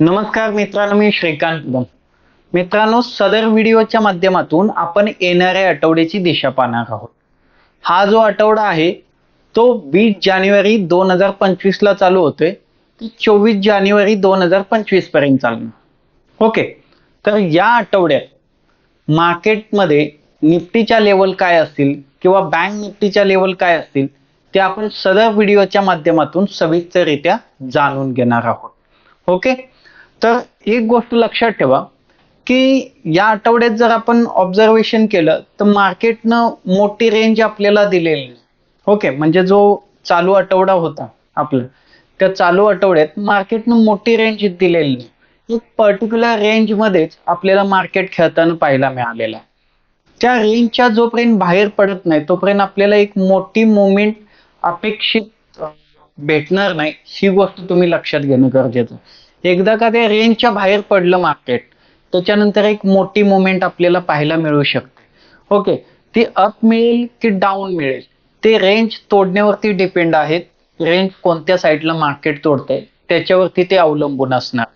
नमस्कार मित्रांनो मी श्रीकांत कदम मित्रांनो सदर व्हिडिओच्या माध्यमातून आपण येणाऱ्या आठवड्याची दिशा पाहणार आहोत. हा जो आठवडा आहे तो वीस जानेवारी दोन हजार पंचवीसला चालू होतोय. ती चोवीस जानेवारी दोन हजार पंचवीसपर्यंत चालणार. ओके. तर या आठवड्यात मार्केटमध्ये निफ्टीच्या लेवल काय असतील किंवा बँक निफ्टीच्या लेवल काय असतील ते आपण सदर व्हिडिओच्या माध्यमातून सविस्तररित्या जाणून घेणार आहोत. ओके? तर एक गोष्ट लक्षात ठेवा की या आठवड्यात जर आपण ऑब्झर्वेशन केलं तर मार्केटनं मोठी रेंज आपल्याला दिलेली ओके म्हणजे जो चालू आठवडा होता आपला त्या चालू आठवड्यात मार्केटनं मोठी रेंज दिलेली नाही. एक पर्टिक्युलर रेंज मध्येच आपल्याला मार्केट खेळताना पाहायला मिळालेला आहे त्या रेंजच्या जोपर्यंत बाहेर पडत नाही तोपर्यंत आपल्याला एक मोठी मुवमेंट अपेक्षित भेटणार नाही ही गोष्ट तुम्ही लक्षात घेणं गरजेचं आहे. एकदा का त्या रेंजच्या बाहेर पडलं मार्केट त्याच्यानंतर एक मोठी मुवमेंट आपल्याला पाहायला मिळू शकते. ओके ती अप मिळेल की डाऊन मिळेल? ते रेंज तोडण्यावरती डिपेंड आहेत. रेंज कोणत्या साईडला मार्केट तोडते त्याच्यावरती ते अवलंबून असणार.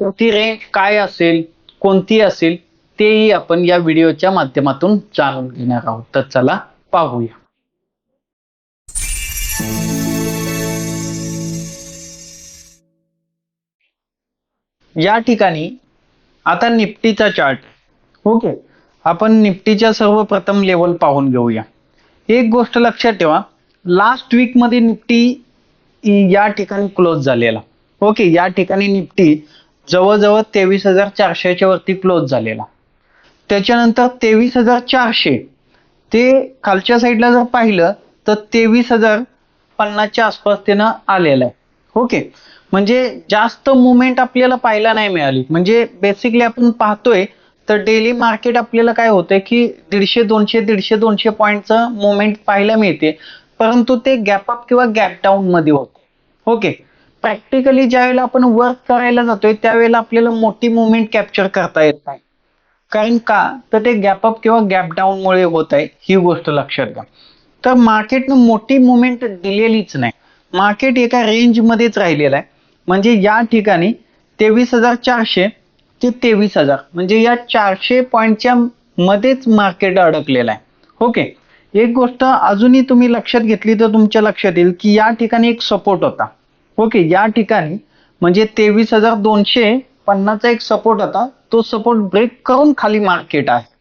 तर ती रेंज काय असेल कोणती असेल तेही आपण या व्हिडिओच्या माध्यमातून जाणून घेणार आहोत. तर चला पाहूया. या ठिकाणी आता निफ्टीचा चार्ट. ओके. आपण निफ्टीच्या सर्वप्रथम लेवल पाहून घेऊया. एक गोष्ट लक्षात ठेवा लास्ट वीकमध्ये निफ्टी या ठिकाणी क्लोज झालेला. ओके या ठिकाणी निफ्टी जवळजवळ तेवीस हजार चारशेच्या वरती क्लोज झालेला. त्याच्यानंतर तेवीस हजार चारशे ते खालच्या साईडला जर पाहिलं तर तेवीस हजार पन्नासच्या आसपास त्यानं आलेलं आहे. ओके. म्हणजे जास्त मुवमेंट आपल्याला पाहायला नाही मिळाली. म्हणजे बेसिकली आपण पाहतोय तर डेली मार्केट आपल्याला काय होतंय की दीडशे दोनशे दीडशे दोनशे पॉईंटचं मुवमेंट पाहायला मिळते. परंतु ते गॅप अप किंवा गॅप डाऊन मध्ये होते. ओके प्रॅक्टिकली ज्यावेळेला आपण वर्क करायला जातोय त्यावेळेला आपल्याला मोठी मुवमेंट कॅप्चर करता येत नाही. कारण का? तर ते गॅप अप किंवा गॅप डाऊन मुळे होत आहे ही गोष्ट लक्षात घ्या. तर मार्केटनं मोठी मुवमेंट दिलेलीच नाही. मार्केट एका रेंज मध्येच राहिलेलं आहे. म्हणजे या ठिकाणी तेवीस हजार चारशे ते तेवीस हजार. म्हणजे या चारशे पॉईंटच्या मध्येच मार्केट अडकलेलं आहे. ओके एक गोष्ट अजूनही तुम्ही लक्षात घेतली तर तुमच्या लक्षात येईल की या ठिकाणी एक सपोर्ट होता. ओके या ठिकाणी म्हणजे तेवीस हजार दोनशे पन्नासचा एक सपोर्ट होता. तो सपोर्ट ब्रेक करून खाली मार्केट आहे.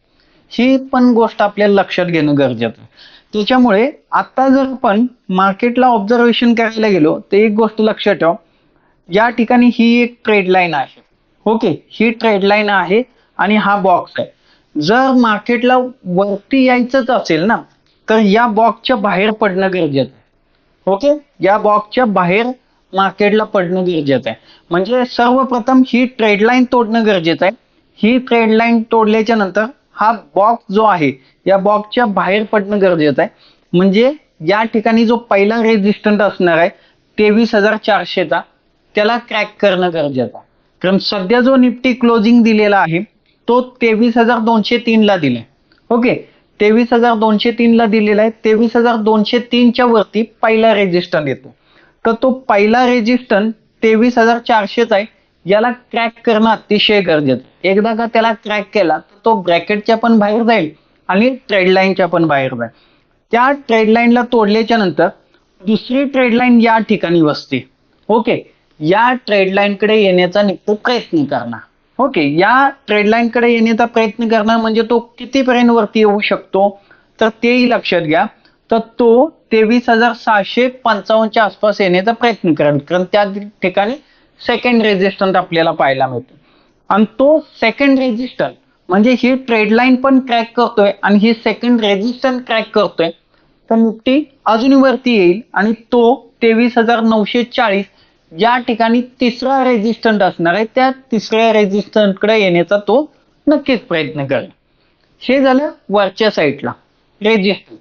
ही पण गोष्ट आपल्याला लक्षात घेणं गरजेचं आहे. त्याच्यामुळे आता जर आपण मार्केटला ऑब्झर्वेशन करायला गेलो तर एक गोष्ट लक्षात ठेवा. या ठिकाणी ही एक ट्रेड लाईन आहे. ओके ही ट्रेड लाईन आहे आणि हा बॉक्स आहे. जर मार्केटला वरती यायचंच असेल ना तर या बॉक्सच्या बाहेर पडणं गरजेचं आहे. ओके या बॉक्सच्या बाहेर मार्केटला पडणं गरजेचं आहे. म्हणजे सर्वप्रथम ही ट्रेड लाईन तोडणं गरजेचं आहे. ही ट्रेड लाईन तोडल्याच्या नंतर हा बॉक्स जो आहे या बॉक्सच्या बाहेर पडणं गरजेचं आहे. म्हणजे या ठिकाणी जो पहिला रेजिस्टंट असणार आहे तेवीस हजार चारशेचा त्याला क्रॅक करणं गरजेचं आहे. कारण सध्या जो निफ्टी क्लोजिंग दिलेला आहे तो तेवीस हजार दोनशे तीनला दिलाय. ओके? तेवीस हजार दोनशे तीनला दिलेला आहे. तेवीस हजार दोनशे तीनच्या वरती पहिला रेजिस्टन येतो. तर तो पहिला रेजिस्टन तेवीस हजार चारशेचा आहे. याला क्रॅक करणं अतिशय गरजेचं आहे. एकदा का त्याला क्रॅक केला तर तो ब्रॅकेटच्या पण बाहेर जाईल आणि ट्रेडलाईनच्या पण बाहेर जाईल. त्या ट्रेड लाईनला तोडल्याच्या नंतर दुसरी ट्रेडलाईन या ठिकाणी बसते ओके? या ट्रेड येण्याचा निघतो प्रयत्न करणार. ओके या ट्रेडलाईनकडे येण्याचा प्रयत्न करणार म्हणजे तो कितीपर्यंत वरती येऊ शकतो? तर तेही लक्षात घ्या. तर तो तेवीस हजार सहाशे पंचावन्नच्या आसपास येण्याचा प्रयत्न करेल. कारण त्या ठिकाणी सेकंड रेजिस्टंट आपल्याला पाहायला मिळतो. आणि तो सेकंड रेजिस्टंट म्हणजे ही ट्रेड लाईन पण क्रॅक करतोय आणि ही सेकंड रेजिस्टंट क्रॅक करतोय. तर निफ्टी अजून वरती येईल आणि तो तेवीस हजार नऊशे चाळीस ज्या ठिकाणी तिसरा रेजिस्टंट असणार आहे त्या तिसऱ्या रेजिस्टंटकडे येण्याचा तो नक्कीच प्रयत्न करेल. हे झालं वरच्या साईडला रेजिस्टंट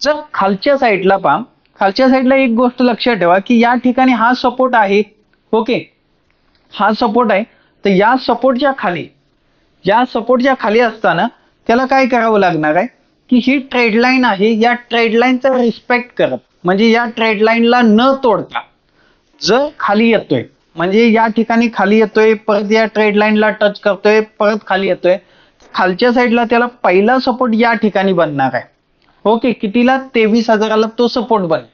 जर खालच्या साईडला पहा खालच्या साईडला एक गोष्ट लक्षात ठेवा की या ठिकाणी हा सपोर्ट आहे. ओके हा सपोर्ट आहे. तर या सपोर्टच्या खाली या सपोर्टच्या खाली असताना त्याला काय करावं लागणार आहे? की ही ट्रेड लाईन आहे या ट्रेड लाईनचा रिस्पेक्ट करत. म्हणजे या ट्रेड लाईनला न तोडता. जर खाली येतोय. म्हणजे या ठिकाणी खाली येतोय परत या ट्रेड लाईनला टच करतोय परत खाली येतोय. खालच्या साईडला त्याला पहिला सपोर्ट या ठिकाणी बनणार आहे. ओके कितीला? तेवीस हजाराला तो सपोर्ट बनेल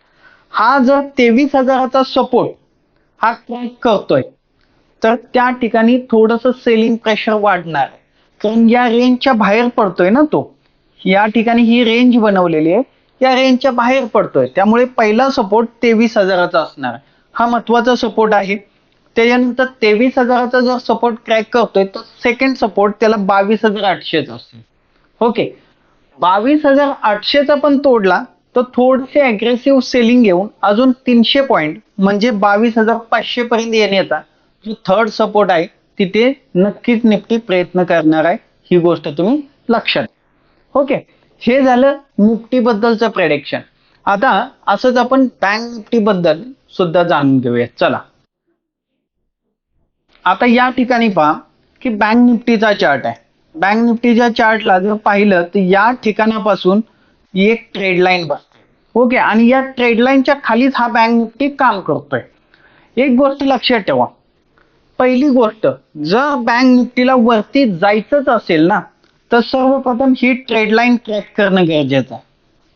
हा जर तेवीस हजाराचा सपोर्ट हा क्रॅक करतोय तर त्या ठिकाणी थोडस सेलिंग प्रेशर वाढणार आहे. कारण या रेंजच्या बाहेर पडतोय ना तो. या ठिकाणी ही रेंज बनवलेली आहे. या रेंजच्या बाहेर पडतोय. त्यामुळे पहिला सपोर्ट तेवीस हजाराचा असणार आहे. हा महत्त्वाचा सपोर्ट आहे. त्याच्यानंतर तेवीस हजाराचा जर सपोर्ट क्रॅक करतोय तर सेकंड सपोर्ट त्याला बावीस हजार आठशेचा असेल ओके बावीस हजार आठशेचा पण तोडला तर थोडेसे अग्रेसिव्ह सेलिंग घेऊन अजून तीनशे पॉईंट म्हणजे बावीस हजार पाचशे पर्यंत येण्याचा जो थर्ड सपोर्ट आहे तिथे नक्कीच निफ्टी प्रयत्न करणार आहे ही गोष्ट तुम्ही लक्षात ओके हे झालं निफ्टी बद्दलचं प्रेडिक्शन आता असंच आपण बँक निफ्टी बद्दल सुद्धा जाणून घेऊया. चला. आता या ठिकाणी पहा की बँक निफ्टीचा चार्ट आहे. बँक निफ्टीच्या चार्टला जर पाहिलं तर या ठिकाणापासून एक ट्रेड लाईन बसते. ओके आणि या ट्रेड लाईनच्या खालीच हा बँक निफ्टी काम करतोय. एक गोष्ट लक्षात ठेवा. पहिली गोष्ट जर बँक निफ्टीला वरती जायचंच असेल ना तर सर्वप्रथम ही ट्रेड लाईन क्रॅक करणं गरजेचं आहे.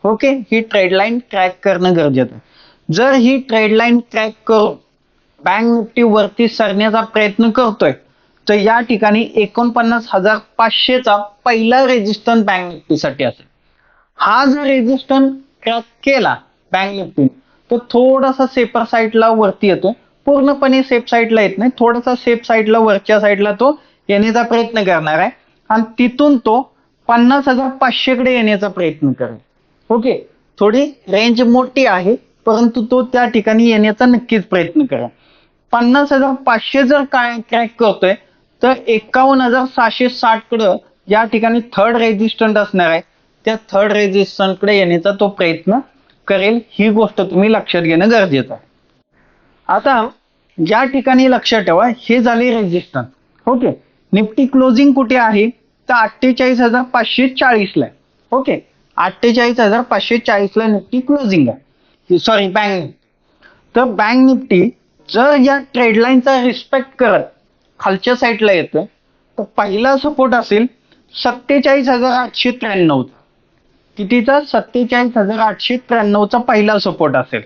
ओके ही ट्रेड लाईन क्रॅक करणं गरजेचं आहे. जर ही ट्रेड लाईन क्रॅक करून बँक निफ्टी वरती सरण्याचा प्रयत्न करतोय तर या ठिकाणी एकोणपन्नास हजार पाचशेचा पहिला रेजिस्टन्स बँक निफ्टीसाठी असेल. हा जर रेजिस्टन्स क्रॅक केला बँक निफ्टी तर थोडासा सेपर साईडला वरती येतो. पूर्णपणे सेफ साईडला येत नाही. थोडासा सेफ साईडला वरच्या साईडला तो येण्याचा प्रयत्न करणार आहे. आणि तिथून तो पन्नास हजार पाचशेकडे येण्याचा प्रयत्न करेल. ओके. थोडी रेंज मोठी आहे परंतु तो त्या ठिकाणी येण्याचा नक्कीच प्रयत्न करा. पन्नास हजार पाचशे जर काय क्रॅक करतोय तर एकावन्न हजार सहाशे साठ कडं या ठिकाणी थर्ड रेजिस्टंट असणार आहे. त्या थर्ड रेजिस्टंटकडे येण्याचा तो प्रयत्न करेल. ही गोष्ट तुम्ही लक्षात घेणं गरजेचं आहे. आता ज्या ठिकाणी लक्षात ठेवा हे झाले रेजिस्टन्स ओके. निफ्टी क्लोजिंग कुठे आहे? तर अठ्ठेचाळीस हजार पाचशे चाळीसला आहे. ओके. अठ्ठेचाळीस हजार पाचशे चाळीसला निफ्टी क्लोजिंग आहे. सॉरी बँक तर बँक निफ्टी जर या ट्रेडलाईनचा रिस्पेक्ट करत खालच्या साईडला येतं तर पहिला सपोर्ट असेल सत्तेचाळीस हजार आठशे त्र्याण्णवचा कितीचा? सत्तेचाळीस हजार आठशे त्र्याण्णवचा पहिला सपोर्ट असेल.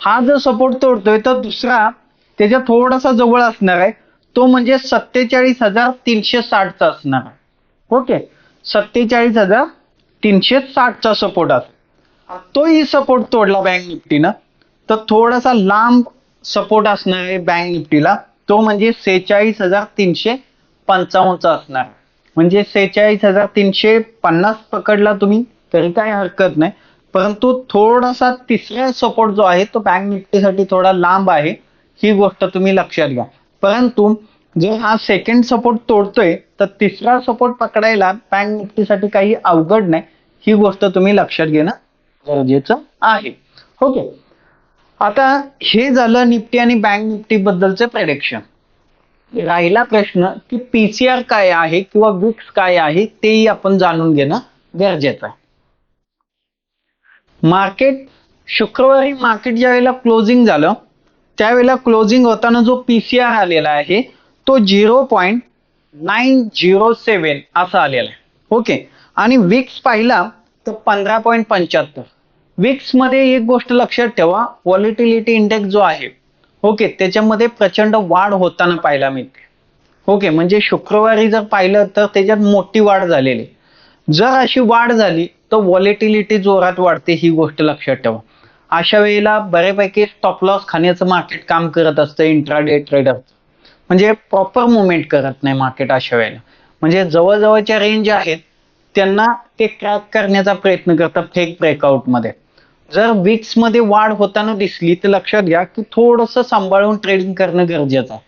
हा जर सपोर्ट तोडतोय तर दुसरा त्याच्या थोडासा जवळ असणार आहे तो म्हणजे सत्तेचाळीस हजार तीनशे साठचा असणार आहे. ओके सत्तेचाळीस हजार तीनशे साठचा सपोर्ट असेल तोही सपोर्ट तोडला बँक निफ्टीनं. तर थोडासा लांब सपोर्ट असणार आहे बँक निफ्टीला. तो म्हणजे सेहेचाळीस हजार तीनशे पंचावन्नचा असणार. म्हणजे सेहेचाळीस हजार तीनशे पन्नास पकडला तुम्ही तरी काय हरकत नाही. परंतु थोडासा तिसरा सपोर्ट जो आहे तो बँक निफ्टीसाठी थोडा लांब आहे. ही गोष्ट तुम्ही लक्षात घ्या. परंतु जर हा सेकंड सपोर्ट तोडतोय तर तिसरा सपोर्ट पकडायला बँक निफ्टीसाठी काही अवघड नाही. ही गोष्ट तुम्ही लक्षात घेणं गरजेचं आहे. ओके आता हे झालं निफ्टी आणि बँक निफ्टी बद्दलचं प्रेडिक्शन राहिला प्रश्न की पीसीआर काय आहे किंवा विक्स काय आहे तेही आपण जाणून घेणं गरजेचं आहे. मार्केट शुक्रवारी मार्केट ज्या वेळेला क्लोजिंग झालं त्यावेळेला क्लोजिंग होताना जो पीसीआर आलेला आहे तो zero point nine zero seven असा आलेला आहे. ओके आणि विक्स पाहिला तर पंधरा पॉईंट पंच्याहत्तर. विक्समध्ये एक गोष्ट लक्षात ठेवा व्हॉलिटिलिटी इंडेक्स जो आहे ओके त्याच्यामध्ये प्रचंड वाढ होताना पाहायला मिळते ओके म्हणजे शुक्रवारी जर पाहिलं तर त्याच्यात मोठी वाढ झालेली. जर अशी वाढ झाली तर व्हॉलिटिलिटी जोरात वाढते ही गोष्ट लक्षात ठेवा. अशा वेळेला बऱ्यापैकी स्टॉप लॉस खाण्याचं मार्केट काम करत असतं इंट्राडे ट्रेडर म्हणजे प्रॉपर मुवमेंट करत नाही मार्केट अशा वेळेला. म्हणजे जवळजवळच्या रेंज आहेत त्यांना ते क्रॅक करण्याचा प्रयत्न करतात फेक ब्रेकआउटमध्ये. जर विक्समध्ये वाढ होताना दिसली तर लक्षात घ्या की थोडंसं सांभाळून ट्रेडिंग करणं गरजेचं आहे.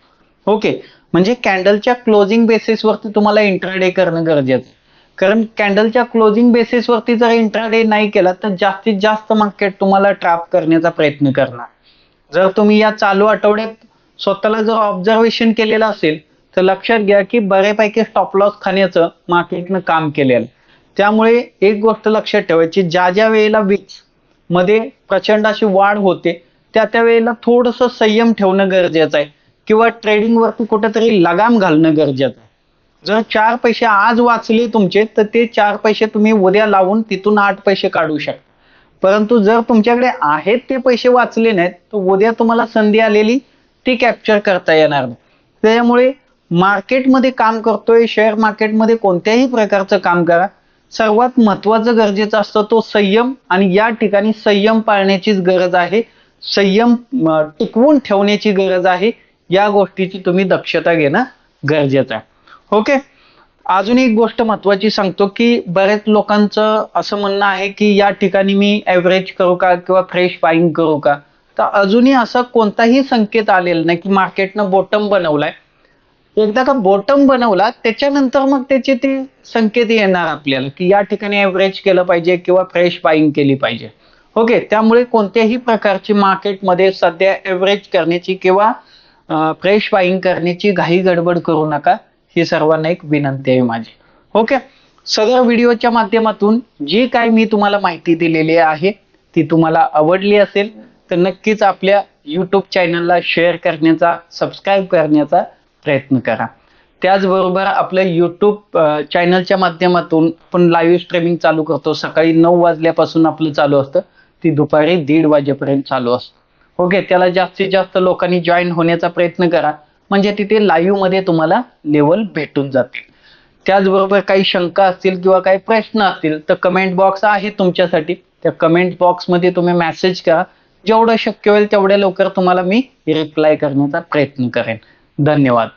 ओके म्हणजे कॅन्डलच्या क्लोजिंग बेसिसवरती तुम्हाला इंट्राडे करणं गरजेचं कारण कॅन्डलच्या क्लोजिंग बेसिसवरती जर इंट्राडे नाही केला तर जास्तीत जास्त मार्केट तुम्हाला ट्रॅप करण्याचा प्रयत्न करणार. जर तुम्ही या चालू आठवड्यात स्वतःला जर ऑब्झर्वेशन केलेलं असेल तर लक्षात घ्या की बऱ्यापैकी स्टॉप लॉस खाण्याचं मार्केटनं काम केलेलं त्यामुळे एक गोष्ट लक्षात ठेवायची ज्या ज्या वेळेला वीजमध्ये प्रचंड अशी वाढ होते त्या त्या वेळेला थोडंसं संयम ठेवणं गरजेचं आहे. किंवा ट्रेडिंग वरती कुठेतरी लगाम घालणं गरजेचं आहे. जर चार पैसे आज वाचले तुमचे तर ते चार पैसे तुम्ही उद्या लावून तिथून आठ पैसे काढू शकता. परंतु जर तुमच्याकडे आहेत ते पैसे वाचले नाहीत तर उद्या तुम्हाला संधी आलेली ती कॅप्चर करता येणार नाही. त्यामुळे मार्केटमध्ये काम करतोय शेअर मार्केटमध्ये कोणत्याही प्रकारचं काम करा. सर्वात महत्वाचं गरजेचं असतं तो संयम आणि या ठिकाणी संयम पाळण्याचीच गरज आहे. संयम टिकवून ठेवण्याची गरज आहे. या गोष्टीची तुम्ही दक्षता घेणं गरजेचं आहे. ओके? अजून एक गोष्ट महत्वाची सांगतो की बऱ्याच लोकांचं असं म्हणणं आहे की या ठिकाणी मी ॲव्हरेज करू का किंवा फ्रेश बाईंग करू का? तर अजूनही असा कोणताही संकेत आलेला नाही की मार्केटनं बॉटम बनवलाय. एकदा का बॉटम बनवला त्याच्यानंतर मग त्याचे ते संकेत येणार आपल्याला की या ठिकाणी ॲव्हरेज केलं पाहिजे किंवा फ्रेश बाईंग केली पाहिजे. ओके त्यामुळे कोणत्याही प्रकारची मार्केटमध्ये सध्या ॲव्हरेज करण्याची किंवा फ्रेश बाईंग करण्याची घाई गडबड करू नका ही सर्वांना एक विनंती आहे माझी. ओके सदर व्हिडिओच्या माध्यमातून जी काय मी तुम्हाला माहिती दिलेली आहे ती तुम्हाला आवडली असेल तर नक्कीच आपल्या यूट्यूब चॅनलला शेअर करण्याचा सबस्क्राईब करण्याचा प्रयत्न करा. त्याचबरोबर आपल्या यूट्यूब चॅनलच्या माध्यमातून आपण लाईव्ह स्ट्रीमिंग चालू करतो. सकाळी नऊ वाजल्यापासून आपलं चालू असतं. ती दुपारी दीड वाजेपर्यंत चालू असतं. ओके त्याला जास्तीत जास्त लोकांनी जॉईन होण्याचा प्रयत्न करा. म्हणजे तिथे लाईव्हमध्ये तुम्हाला लेवल भेटून जातील. त्याचबरोबर काही शंका असतील किंवा काही प्रश्न असतील तर कमेंट बॉक्स आहे तुमच्यासाठी. त्या कमेंट बॉक्समध्ये तुम्ही मेसेज करा. जेवढं शक्य होईल तेवढ्या लवकर तुम्हाला मी रिप्लाय करण्याचा प्रयत्न करेन. धन्यवाद.